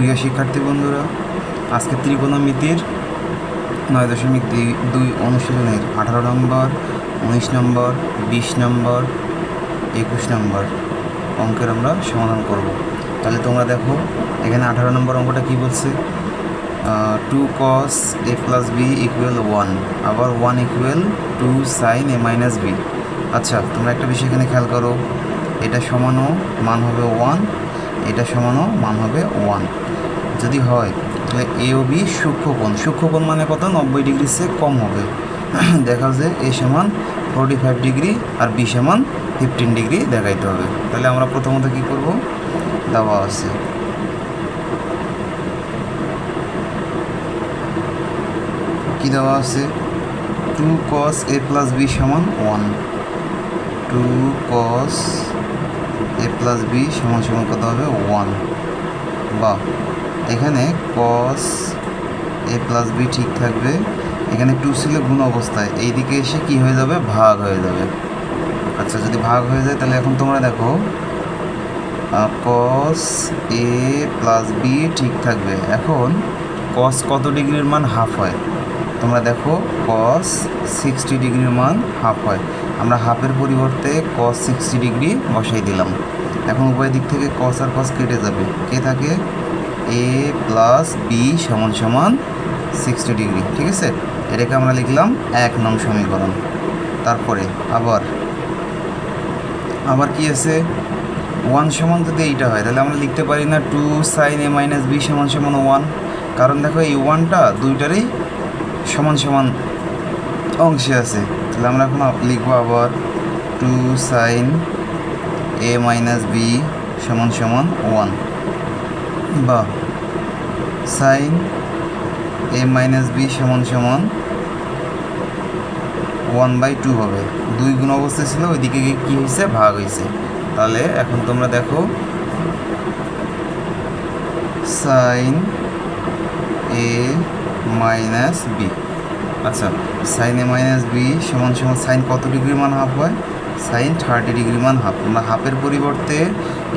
প্রিয় শিক্ষার্থী বন্ধুরা, আজকে ত্রিকোণমিতির নয় দশমিক দুই- অনুশীলনের আঠারো নম্বর, উনিশ নম্বর, বিশ নম্বর, একুশ নম্বর অঙ্কের আমরা সমাধান করব। তাহলে তোমরা দেখো, এখানে আঠারো নম্বর অঙ্কটা কি বলছে? Two cos A plus B equal one আবার one equal two sine A minus B আচ্ছা তোমরা একটা বিষয় এখানে খেয়াল করো, এটা সমানও মান হবে ওয়ান এটা সমানও, মান হবে ওয়ান যদি হয়, তাহলে এ ও বি সূক্ষ্মকোণ। সূক্ষ্মকোণ মানে কত? নব্বই ডিগ্রির চেয়ে কম হবে। দেখা যে এ সমান ফোরটি ফাইভ ডিগ্রি আর বি সমান ফিফটিন ডিগ্রি দেখাইতে হবে। তাহলে আমরা প্রথমত কী করব? দেওয়া আছে। কি দেওয়া আছে? Two cos A plus B সমান one two cos A plus B সমান সমান কত হবে? ওয়ান বা এখানে কস এ প্লাস বি ঠিক থাকবে। এখানে টু ছিল গুণ অবস্থায়। এইদিকে এসে কি হয়ে যাবে? ভাগ হয়ে যাবে। আচ্ছা যদি ভাগ হয়ে যায়, তাহলে এখন তোমরা দেখো কস এ প্লাস বি ঠিক থাকবে। এখন কস কত ডিগ্রির মান? হাফ হয়। তোমরা দেখো কস সিক্সটি ডিগ্রির মান হাফ হয়। আমরা হাফের পরিবর্তে কস সিক্সটি ডিগ্রি বসাই দিলাম। এখন উভয় দিক থেকে কস আর কস কেটে যাবে। কে থাকে? এ প্লাস বি সমান সমান সিক্সটি ডিগ্রি ঠিক আছে? এটাকে আমরা লিখলাম এক নং সমীকরণ। তারপরে আবার আবার কি আছে? ওয়ান সমান যদি এইটা হয়, তাহলে আমরা লিখতে পারি না two sine A minus B সমান সমান ওয়ান কারণ দেখো এই ওয়ানটা দুইটারই সমান সমান অংশে আছে। তাহলে আমরা এখন, লিখব আবার two sine A minus B সমান সমান ওয়ান। বা সাইন এ মাইনাস বি সমান সমান ওয়ান বাই টু হবে। দুই গুণ অবস্থা ছিল, ওইদিকে গিয়ে কী হয়েছে? ভাগ হয়েছে। তাহলে এখন তোমরা দেখো, সাইন এ মাইনাস বি। আচ্ছা সাইন এ মাইনাস বি সমান সমান সাইন কত ডিগ্রি মান হাফ হয়? সাইন থার্টি ডিগ্রি মান হাফ আমরা হাফের পরিবর্তে,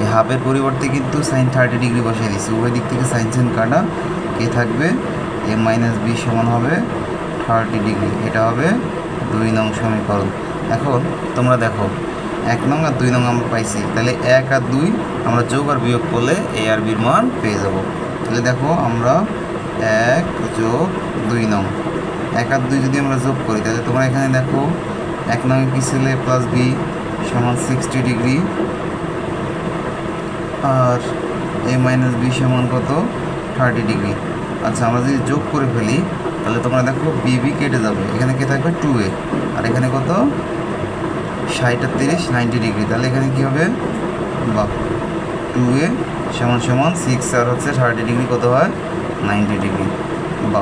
এই হাফের পরিবর্তে কিন্তু সাইন থার্টি ডিগ্রি বসিয়ে দিচ্ছি উভয় দিক থেকে সাইন সাইন কাটা। কে থাকবে? এ মাইনাস বি সমান হবে থার্টি ডিগ্রি এটা হবে দুই নং সমীকরণ। এখন তোমরা দেখো, এক নং আর দুই নং আমরা পাইছি। তাহলে এক আর দুই, আমরা যোগ আর বিয়োগ করলে এ আর বির মান পেয়ে যাব। তাহলে দেখো, আমরা এক যোগ দুই নং। এক আর দুই যদি আমরা যোগ করি, তাহলে তোমরা এখানে দেখো এক নং ছিল এ প্লাস বি সমান সিক্সটি ডিগ্রি আর এ মাইনাস বি সমান কত? থার্টি ডিগ্রি আচ্ছা আমরা যদি যোগ করে ফেলি, তাহলে তোমরা দেখো বিবি কেটে যাবে। এখানে কে থাকবে? টু এ আর এখানে কত? ষাট আর তিরিশ নাইনটি ডিগ্রি তাহলে এখানে কী হবে? বা টু এ সমান সমান সিক্স আর হচ্ছে থার্টি ডিগ্রি কত হয়? নাইনটি ডিগ্রি বা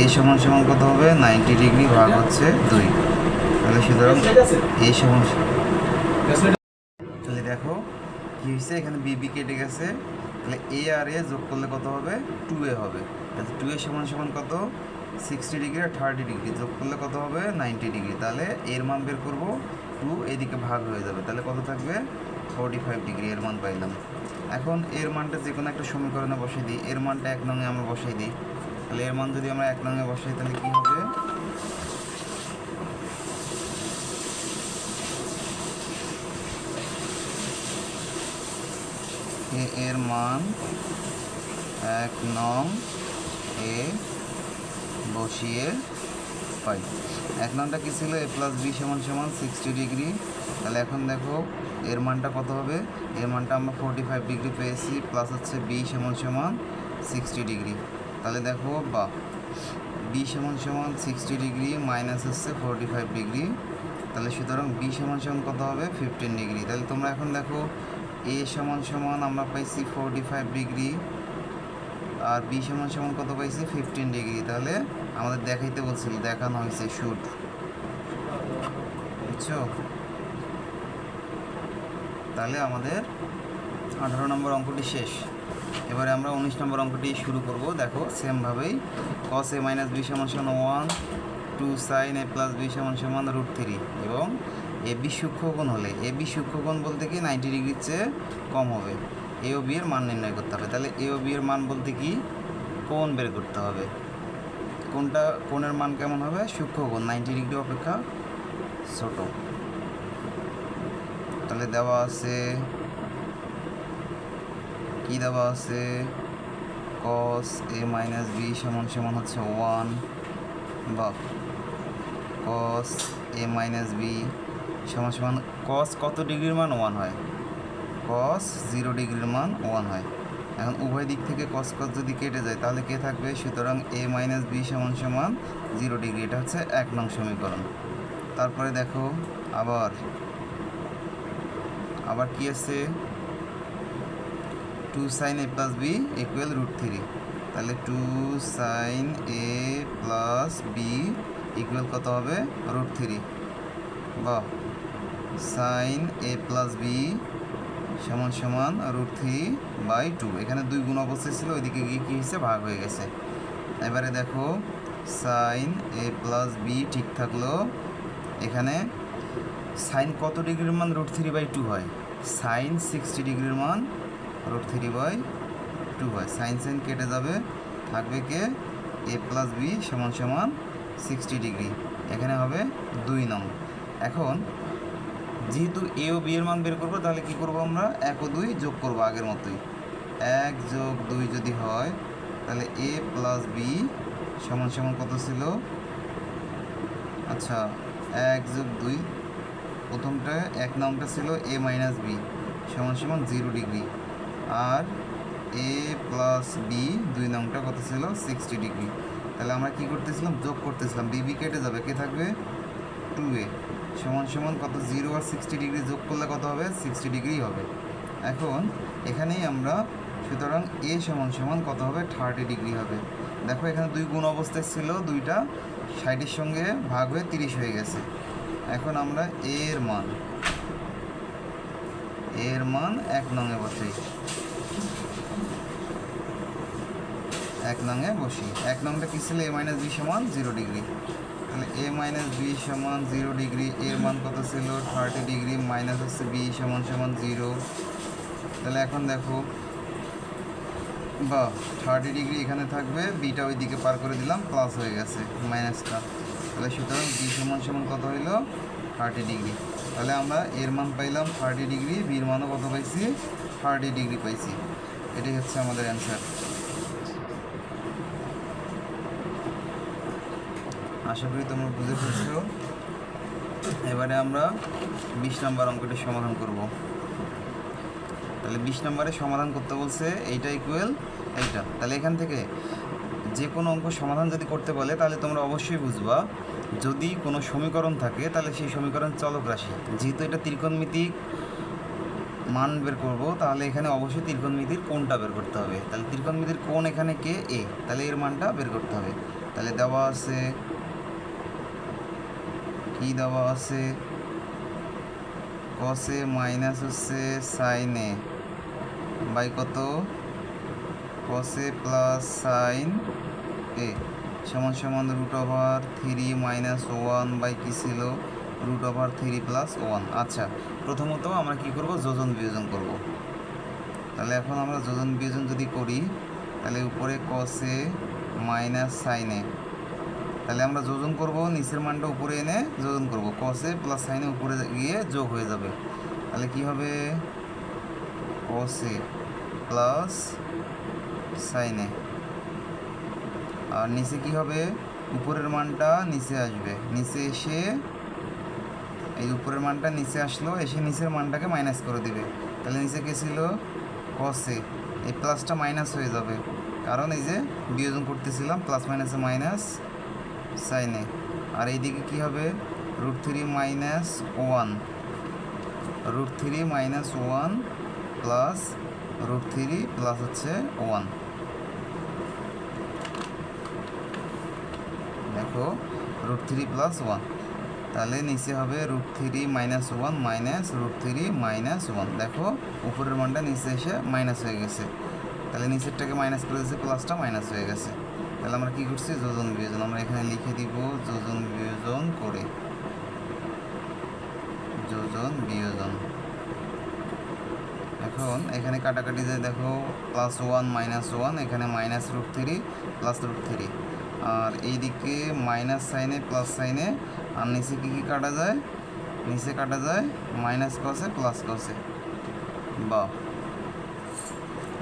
এ সমান সমান কত হবে? নাইনটি ডিগ্রি ভাগ হচ্ছে দুই। তাহলে সুতরাং এ সমান তাহলে দেখো কি হয়েছে? এখানে বিবি কেটে গেছে। তাহলে এ আর এ যোগ করলে কত হবে? টু এ হবে। তাহলে টু এ সমান সমান কত? সিক্সটি ডিগ্রি আর থার্টি ডিগ্রি যোগ করলে কত হবে? নাইনটি ডিগ্রি তাহলে এর মান বের করব। টু এদিকে ভাগ হয়ে যাবে। তাহলে কত থাকবে? ফোরটি ফাইভ ডিগ্রি এর মান পাইলাম। এখন এর মানটা যে কোনো একটা সমীকরণে বসাই দিই। এর মানটা এক নঙে আমরা বসাই দিই। তাহলে মান যদি আমরা এক নঙে বসাই, তাহলে কী হবে? এ এর মান এক নং এ বসিয়ে পাই। এক নংটা কী ছিল? এ প্লাস বি সমান সমান সিক্সটি ডিগ্রি তাহলে এখন দেখো, এর মানটা কত হবে? এর মানটা আমরা ফোরটি ফাইভ ডিগ্রি পেয়েছি প্লাস হচ্ছে বি সমান সমান সিক্সটি ডিগ্রি তাহলে দেখো বা বি সমান সমান সিক্সটি ডিগ্রি মাইনাস হচ্ছে ফোরটি ফাইভ ডিগ্রি তাহলে সুতরাং বি সমান সমান কত হবে? ফিফটিন ডিগ্রি তাহলে তোমরা এখন দেখো, এ সমান সমান আমরা পাইছি ফোরটি ফাইভ ডিগ্রি আর বি সমান সমান কত পাইছি? ফিফটিন ডিগ্রি তাহলে আমাদের দেখাইতে বলছিল, দেখানো হয়েছে শুট বুঝছ? তাহলে আমাদের আঠারো নম্বর অঙ্কটি শেষ। এবারে আমরা উনিশ নম্বর অঙ্কটি শুরু করব। দেখো, সেমভাবেই কস এ মাইনাস বি সমান সমান one two sine A plus B সমান সমান রুট থ্রি এবং এ বি সূক্ষ্মকোণ হলে এ বি সূক্ষ্মকোণ বলতে কি নাইনটি ডিগ্রির চেয়ে কম হবে। এ ও বি এর মান নির্ণয় করতে হবে। তাহলে এ ও বি এর মান বলতে কি? কোণ বের করতে হবে। কোনটা কোণের মান কেমন হবে? সূক্ষ্ম কোণ নাইনটি ডিগ্রি অপেক্ষা ছোট। তাহলে দেওয়া আছে কি দেওয়া আছে কস, এ মাইনাস বি সমান সমান হচ্ছে ওয়ান বা কস, এ মাইনাস বি সমান সমান, কস কত ডিগ্রির মান ওয়ান হয়? কস জিরো ডিগ্রির মান ওয়ান হয়। এখন উভয় দিক থেকে কস কস যদি কেটে যায়, তাহলে কে থাকবে? সুতরাং এ মাইনাস বি সমান সমান জিরো ডিগ্রি, এটা হচ্ছে এক নং সমীকরণ। তারপরে দেখো, আবার আবার কি আছে? Two sine A plus B equal root three তাহলে two sine A plus B equal কত হবে? রুট থ্রি বা সাইন এ প্লাস বি সমান সমান রুট থ্রি বাই টু এখানে দুই গুণ অবস্থায় ছিল, ওইদিকে গিয়ে কী হয়েছে? ভাগ হয়ে গেছে। এবারে দেখো সাইন এ প্লাস বি ঠিক থাকল। এখানে সাইন কত ডিগ্রির মান? রুট থ্রি বাই টু হয়। সাইন সিক্সটি ডিগ্রির মান রুট থ্রি বাই টু হয়। সাইন সাইন কেটে যাবে। থাকবে কে? এ প্লাস বি সমান সমান সিক্সটি ডিগ্রি। এখানে হবে দুই নং। এখন যেহেতু এ ও বি এর মান বের করব, তাহলে কি করব আমরা? এক ও দুই যোগ করব আগের মতোই। এক যোগ দুই যদি হয়, তাহলে এ প্লাস বি সমান সমান কত ছিল? আচ্ছা এক যোগ দুই। প্রথমটা এক নামটা ছিল এ মাইনাস বি। সমান সমান জিরো ডিগ্রি। আর এ প্লাস বি দুই নামটা কত ছিল? সিক্সটি ডিগ্রি তাহলে আমরা কি করতেছিলাম? যোগ করতেছিলাম। বিবি কেটে যাবে। কে থাকবে? টু এ সমান সমান কত? জিরো আর সিক্সটি ডিগ্রি যোগ করলে কত হবে? সিক্সটি ডিগ্রি হবে। এখন এখানেই আমরা, সুতরাং এ সমান সমান কত হবে? থার্টি ডিগ্রি হবে। দেখো এখানে দুই গুণ অবস্থায় ছিল, দুইটা ষাটের সঙ্গে ভাগ হয়ে তিরিশ হয়ে গেছে। এখন আমরা এর মান এর মান এক নঙে বসাই এক নঙে বসি। এক নংটা কী ছিল? এ মাইনাস বি সমান জিরো ডিগ্রি তাহলে এ মাইনাস বি সমান জিরো ডিগ্রি এর মান কত ছিল? থার্টি ডিগ্রি মাইনাস হচ্ছে বি সমান সমান জিরো তাহলে এখন দেখো, বা থার্টি ডিগ্রি এখানে থাকবে বিটা ওই দিকে পার করে দিলাম প্লাস হয়ে গেছে মাইনাসটা তাহলে সুতরাং বি সমান সমান কত হইল? থার্টি ডিগ্রি তাহলে আমরা এর মান পাইলাম থার্টি ডিগ্রি বির মানও কত পাইছি? থার্টি ডিগ্রি পাইছি। এটাই হচ্ছে আমাদের অ্যান্সার আশা করি তোমরা বুঝে ফেলছো। এবারে আমরা বিশ নম্বর অঙ্কটি সমাধান করব। তাহলে বিশ নম্বরে সমাধান করতে বলছে এইটা ইকুয়েল এইটা। তাহলে এখান থেকে যে কোনো অঙ্ক সমাধান যদি করতে বলে, তাহলে তোমরা অবশ্যই বুঝবা যদি কোনো সমীকরণ থাকে, তাহলে সেই সমীকরণ চলক রাশি। যেহেতু এটা ত্রিকোণমিতিক মান বের করব, তাহলে এখানে অবশ্যই ত্রিকোণমিতির কোণটা বের করতে হবে। তাহলে ত্রিকোণমিতির কোণ এখানে কে? এ। তাহলে এর মানটা বের করতে হবে। তাহলে দেওয়া আছে, কি দেওয়া আছে? কসে মাইনাস হচ্ছে সাইনে বাই কত? কসে প্লাস সাইন এ সমান সমান root over three minus one by কী ছিল? Root over three plus one আচ্ছা প্রথমত আমরা কি করব? যোজন বিয়োজন করব। তাহলে এখন আমরা যোজন বিয়োজন যদি করি, তাহলে উপরে কসে মাইনাস সাইনে তাহলে আমরা যোজন করব, নিচের মানটা উপরে এনে যোজন করব। কসে প্লাস সাইনে উপরে গিয়ে যোগ হয়ে যাবে। তাহলে কি হবে? কসে প্লাস সাইনে আর নিচে কি হবে? উপরের মানটা নিচে আসবে। নিচে এসে এই উপরের মানটা নিচে আসলো, এসে নিচের মানটাকে মাইনাস করে দিবে। তাহলে নিচে কে ছিল? কসে এই প্লাসটা মাইনাস হয়ে যাবে। কারণ এই যে বিয়োজন করতেছিলাম প্লাস মাইনাসে মাইনাস সাইনে আর এইদিকে কি হবে? Root three minus one root three minus one plus root three plus হচ্ছে ওয়ান দেখো রুট থ্রি প্লাস ওয়ান তাহলে নিচে হবে root three minus one minus root three minus one দেখো, উপরের মানটা নিচে এসে মাইনাস হয়ে গেছে। তাহলে নিচেরটাকে মাইনাস করে দিয়েছে প্লাসটা মাইনাস হয়ে গেছে। তাহলে আমরা কী করছি? যোজন বিয়োজন। আমরা এখানে লিখে দিব যোজন বিয়োজন করে। যোজন বিয়োজন। এখন এখন কাটাকাটি যে দেখো প্লাস ওয়ান মাইনাস ওয়ান এখানে minus root three plus root three আর এইদিকে মাইনাস সাইনে প্লাস সাইনে আর নিচে কী কী কাটা যায়? নিচে কাটা যায় মাইনাস কসে প্লাস কসে বা।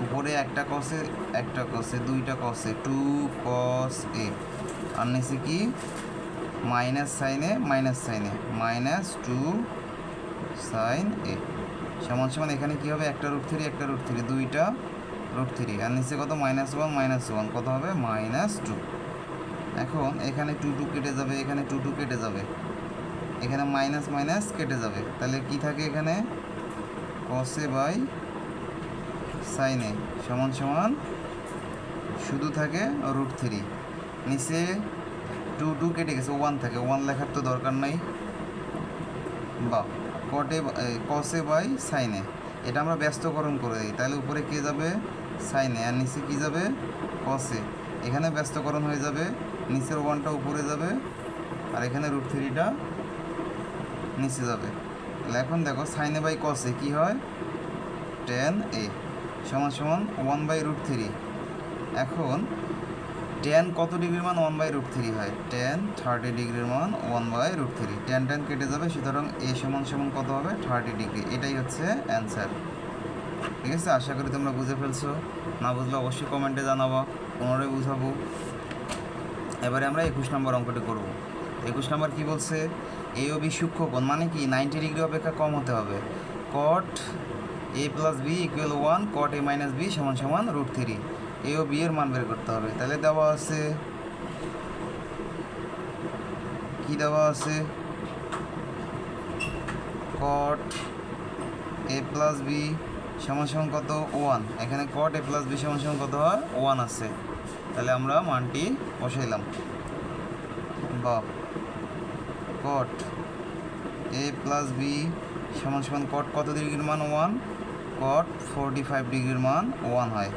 উপরে একটা কসে একটা কসে দুইটা কসে টু কস এ। আর নিচে কি? মাইনাস সাইনে মাইনাস সাইনে মাইনাস টু সাইন এ। সমান সমান এখানে কী হবে? একটা রুট থ্রি একটা রুট থ্রি দুইটা রুট থ্রি আর নিচে কত? মাইনাস ওয়ান মাইনাস ওয়ান কত হবে? মাইনাস টু এখন এখানে টু টু কেটে যাবে, এখানে টু টু কেটে যাবে। এখানে মাইনাস মাইনাস কেটে যাবে। তাহলে কি থাকে এখানে? কসে বাই সাইনে সমান সমান শুধু থাকে রুট থ্রি নিচে টু টু কেটে গেছে ওয়ান থাকে। ওয়ান লেখার তো দরকার নাই। বা কটে কসে বাই সাইনে এটা আমরা ব্যস্তকরণ করে দিই। তাহলে উপরে কে যাবে? সাইনে আর নিচে কি যাবে? কসে এখানে ব্যস্তকরণ হয়ে যাবে নিচের ওয়ানটা উপরে যাবে আর এখানে রুট থ্রিটা নিচে যাবে। তাহলে এখন দেখো সাইনে বাই কসে কী হয়? টেন এ সমান সমান ওয়ান বাই রুট থ্রি এখন টেন কত ডিগ্রির মান? ওয়ান বাই রুট থ্রি হয়। টেন থার্টি ডিগ্রির মান one by root three tan tan কেটে যাবে, সুতরাং এ সমান সমান কত হবে? Thirty degree. এটাই হচ্ছে অ্যান্সার ঠিক আছে? আশা করি তোমরা বুঝে ফেলছো। না বুঝলে অবশ্যই কমেন্টে জানাব। পুনরায় বুঝাবো। এবারে আমরা একুশ নম্বর অঙ্কটি করব। একুশ নম্বর কি বলছে? এ ও বি সূক্ষ্মকোণ মানে কি? নাইনটি ডিগ্রি অপেক্ষা কম হতে হবে। Cot A plus B equal one cot A minus B সমান সমান রুট থ্রি এ ও বি এর মান বের করতে হবে। তাহলে দেওয়া আছে, কি দেওয়া আছে? কট এ প্লাস বি সমান কত? ওয়ান এখানে কট এ প্লাস বি সমান সমান কত হয়? ওয়ান আছে। তাহলে আমরা মানটি বসাইলাম। বা কট এ প্লাস বি সমান সমান কট কত ডিগ্রির মান? ওয়ান কট ফোরটি ফাইভ ডিগ্রির মান? ওয়ান হয়।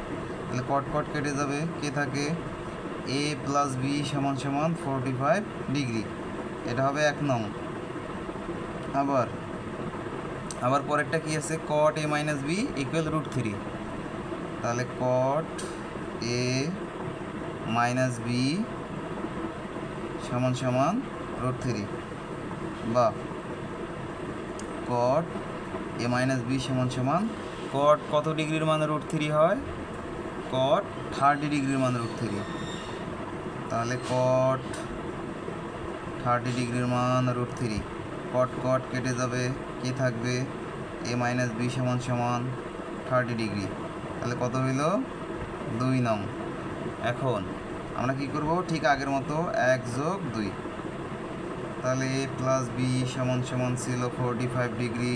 তাহলে কট কট কেটে যাবে। কে থাকে? এ প্লাস বি সমান সমান ফোরটি ফাইভ ডিগ্রি। এটা হবে এক নং। আবার আবার পরেরটা কি আছে? Cot A minus B equal root three তাহলে কট এ মাইনাস বি সমান সমান রুট থ্রি বা কট এ মাইনাস বি সমান সমান কট কত ডিগ্রির মান রুট থ্রি হয়? কট থার্টি ডিগ্রির মান রুট থ্রি তাহলে কট থার্টি ডিগ্রির মান রুট থ্রি কট কট কেটে যাবে। কে থাকবে? এ মাইনাস বি সমান সমান থার্টি ডিগ্রি তাহলে কত হইল? দুই নং। এখন আমরা কি করব? ঠিক আগের মতো এক যোগ দুই। তাহলে এ প্লাস বি সমান সমান ছিল forty five degree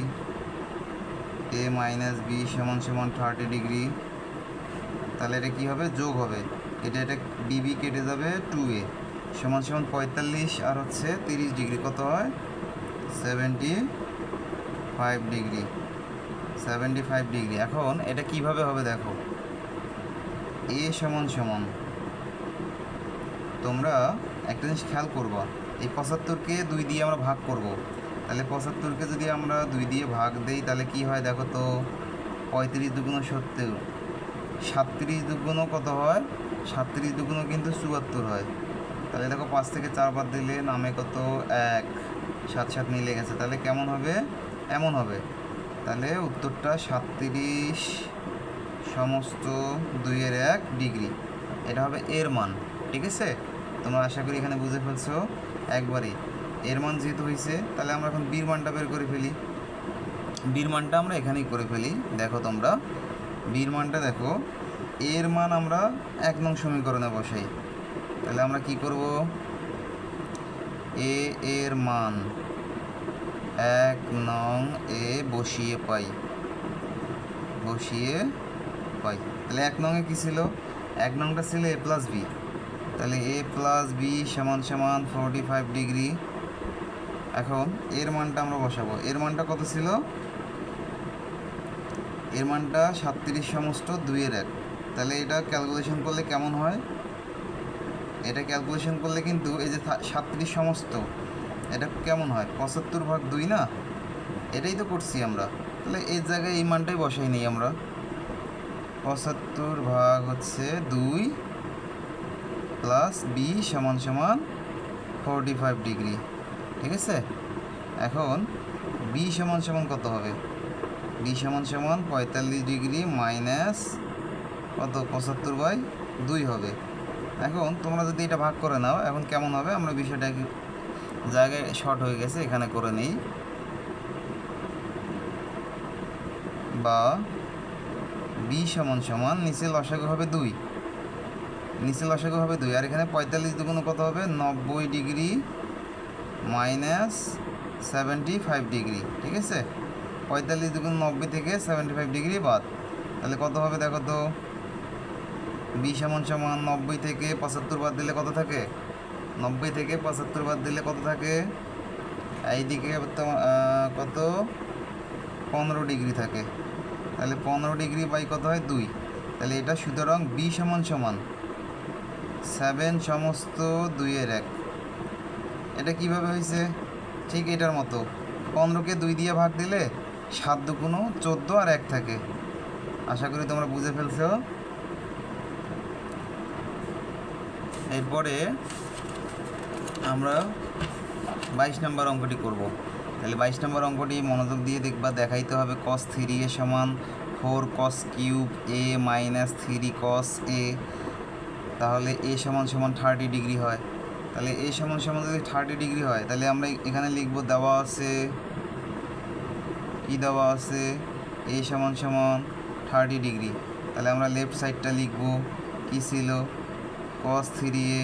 A minus B সমান সমান থার্টি ডিগ্রি তাহলে এটা কী হবে? যোগ হবে। এটা এটা ডিবি কেটে যাবে টু এ সমান সমান পঁয়তাল্লিশ আর হচ্ছে তিরিশ ডিগ্রি কত হয়? Seventy five degree seventy five degree এখন এটা কীভাবে হবে দেখো? এ সমান সমান। তোমরা একটা জিনিস খেয়াল করবা, এই পঁচাত্তরকে দুই দিয়ে আমরা ভাগ করব। তাহলে পঁচাত্তরকে যদি আমরা দুই দিয়ে ভাগ দেই, তাহলে কি হয় দেখো তো? পঁয়ত্রিশ দুগুণ সত্তর। সাতত্রিশ দুগুণও কত হয়? সাতত্রিশ দুগুণও কিন্তু চুয়াত্তর হয়। তাহলে দেখো পাঁচ থেকে চার বাদ দিলে নামে কত? এক। সাত সাত মিলে গেছে। তাহলে কেমন হবে? এমন হবে। তাহলে উত্তরটা সাতত্রিশ সমস্ত দুইয়ের এক ডিগ্রি। এটা হবে এর মান, ঠিক আছে? তোমরা আশা করি এখানে বুঝে ফেলছো। একবারই এর মান যেহেতু হয়েছে তাহলে আমরা এখন বীর মানটা বের করে ফেলি। বীর মানটা আমরা এখানেই করে ফেলি। দেখো তোমরা, বীর মানটা দেখো, এর মান আমরা এক নং সমীকরণে বসাই। তাহলে আমরা কি করব? এ এর মান এক নং এ বসিয়ে পাই। বসিয়ে পাই। তাহলে এক নংয়ে কী ছিল? এক নংটা ছিল এ প্লাস বি তাহলে এ প্লাস বি সমান সমান ফোরটি ফাইভ ডিগ্রি এখন এর মানটা আমরা বসাবো। এর মানটা কত ছিল? এর মানটা সাতত্রিশ সমস্ত দুইয়ের এক। তাহলে এটা ক্যালকুলেশন করলে কেমন হয়? এটা ক্যালকুলেশন করলে কিন্তু এই যে সাতত্রিশ সমস্ত এটা কেমন হয়? পঁচাত্তর ভাগ দুই না? এটাই তো করছি আমরা। তাহলে এই জায়গায় এই মানটাই বসাই নিই আমরা। পঁচাত্তর ভাগ হচ্ছে দুই প্লাস বি সমান সমান ফোরটি ফাইভ ডিগ্রি। ঠিক আছে? এখন বি সমান সমান কত হবে? বি সমান সমান পঁয়তাল্লিশ ডিগ্রি মাইনাস কত? পঁচাত্তর বাই দুই হবে। এখন তোমরা যদি এটা ভাগ করে নাও, এখন কেমন হবে? আমরা বিষয়টা একটু জায়গায় শর্ট হয়ে গেছে, এখানে করে নিই। বা বি সমান সমান, নিচে লসাগু হবে দুই। নিচে লসাগু হবে দুই, আর এখানে পঁয়তাল্লিশ দুগুণ কত হবে? নব্বই degree minus seventy five degree, ঠিক আছে? পঁয়তাল্লিশ দুগুণ নব্বই থেকে সেভেন্টি ফাইভ ডিগ্রি বাদ। তাহলে কত হবে দেখো তো? বি সমান সমান নব্বই থেকে পঁচাত্তর বাদ দিলে কত থাকে? নব্বই থেকে পঁচাত্তর বাদ দিলে কত থাকে? এইদিকে কত? পনেরো ডিগ্রি থাকে। তাহলে পনেরো ডিগ্রি বাই কত হয়? দুই। তাহলে এটা সুতরাং বি সমান সমান সেভেন সমস্ত দুইয়ের এক। এটা কীভাবে হয়েছে ঠিক এটার মতো। পনেরোকে দুই দিয়ে ভাগ দিলে সাত দুগুণো চোদ্দ আর এক থাকে। আশা করি তোমরা বুঝে ফেলছো। এরপরে আমরা বাইশ নম্বর অঙ্কটি করব। তাহলে বাইশ নম্বর অঙ্কটি মনোযোগ দিয়ে দেখবা, দেখাইতে হবে কস থ্রি এ সমান four cos cube A minus three cos A তাহলে এ সমান সমান থার্টি ডিগ্রি হয়। তাহলে এ সমান সমান যদি থার্টি ডিগ্রি হয়, তাহলে আমরা এখানে লিখব দেওয়া আছে, কি দেওয়া আছে? এ সমান সমান থার্টি ডিগ্রি তাহলে আমরা লেফট সাইডটা লিখব, কি ছিল? কস থ্রি এ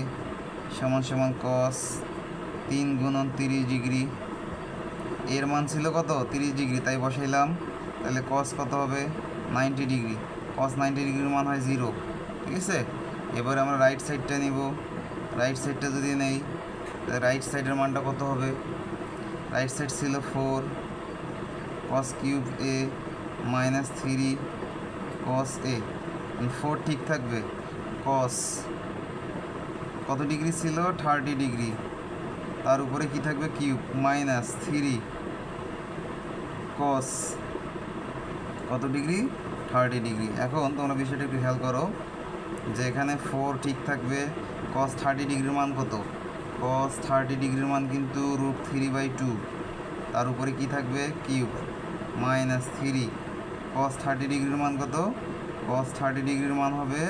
সমান সমান কস তিন গুণন তিরিশ ডিগ্রি। এর মান ছিল কত? তিরিশ ডিগ্রি, তাই বসাইলাম। তাহলে কস কত হবে? Ninety degree. কস নাইনটি ডিগ্রির মান হয় জিরো ঠিক আছে? এবার আমরা রাইট সাইডটা নিব। রাইট সাইডটা যদি নেই, তাহলে রাইট সাইডের মানটা কত হবে? রাইট সাইড ছিল four cos cube A minus three cos A four ঠিক থাকবে। কস কত ডিগ্রি ছিল? Thirty degree. তার উপরে কি থাকবে? কিউব মাইনাস থ্রি কস কত ডিগ্রি? Thirty degree. এখন তোমরা বিষয়টা একটু খেয়াল করো যে এখানে ফোর ঠিক থাকবে। কস থার্টি ডিগ্রির মান কত? কস থার্টি ডিগ্রির মান কিন্তু রুট থ্রি বাই টু তার উপরে কি থাকবে? Cube minus three. Cos thirty ডিগ্রির মান কত? কস থার্টি ডিগ্রির মান হবে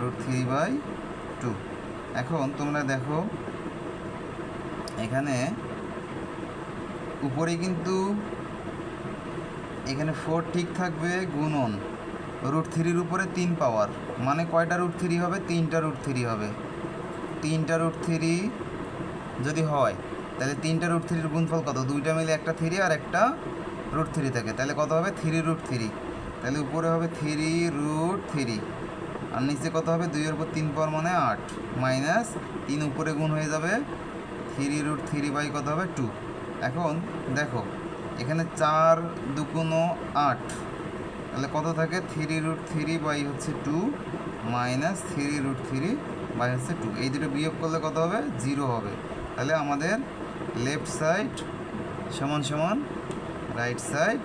রুট থ্রি বাই টু এখন তোমরা দেখো, এখানে উপরে কিন্তু এখানে ফোর ঠিক থাকবে গুণন। রুট থ্রির উপরে তিন পাওয়ার মানে কয়টা রুট থ্রি হবে? তিনটা রুট থ্রি হবে। তিনটা রুট থ্রি যদি হয়, তাহলে তিনটা রুট থ্রির গুণফল কত? দুইটা মিলে একটা থ্রি আর একটা রুট থ্রি থাকে। তাহলে কত হবে? থ্রি রুট থ্রি তাহলে উপরে হবে থ্রি রুট থ্রি আর নিচে কত হবে? দুইয়ের উপর তিন পাওয়ার মানে আট। মাইনাস তিন উপরে গুণ হয়ে যাবে থ্রি রুট থ্রি বাই কত হবে? টু। এখন দেখো, এখানে চার দুগুণো আট। তাহলে কত থাকে? থ্রি রুট থ্রি বাই হচ্ছে two minus three root three by হচ্ছে টু। এই দুটো বিয়োগ করলে কত হবে? জিরো হবে। তাহলে আমাদের লেফট সাইড সমান সমান রাইট সাইড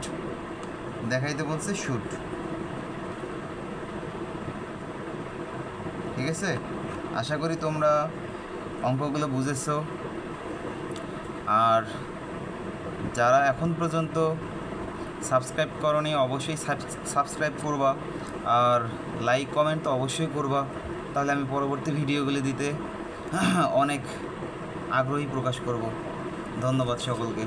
দেখাইতে বলছে শুট। ঠিক আছে আশা করি তোমরা অঙ্কগুলো বুঝেছ। আর যারা এখন পর্যন্ত সাবস্ক্রাইব করনি, অবশ্যই সাবস্ক্রাইব করবা। আর লাইক, কমেন্ট তো অবশ্যই করবা। তাহলে আমি পরবর্তী ভিডিওগুলি দিতে অনেক আগ্রহী প্রকাশ করব। ধন্যবাদ সকলকে।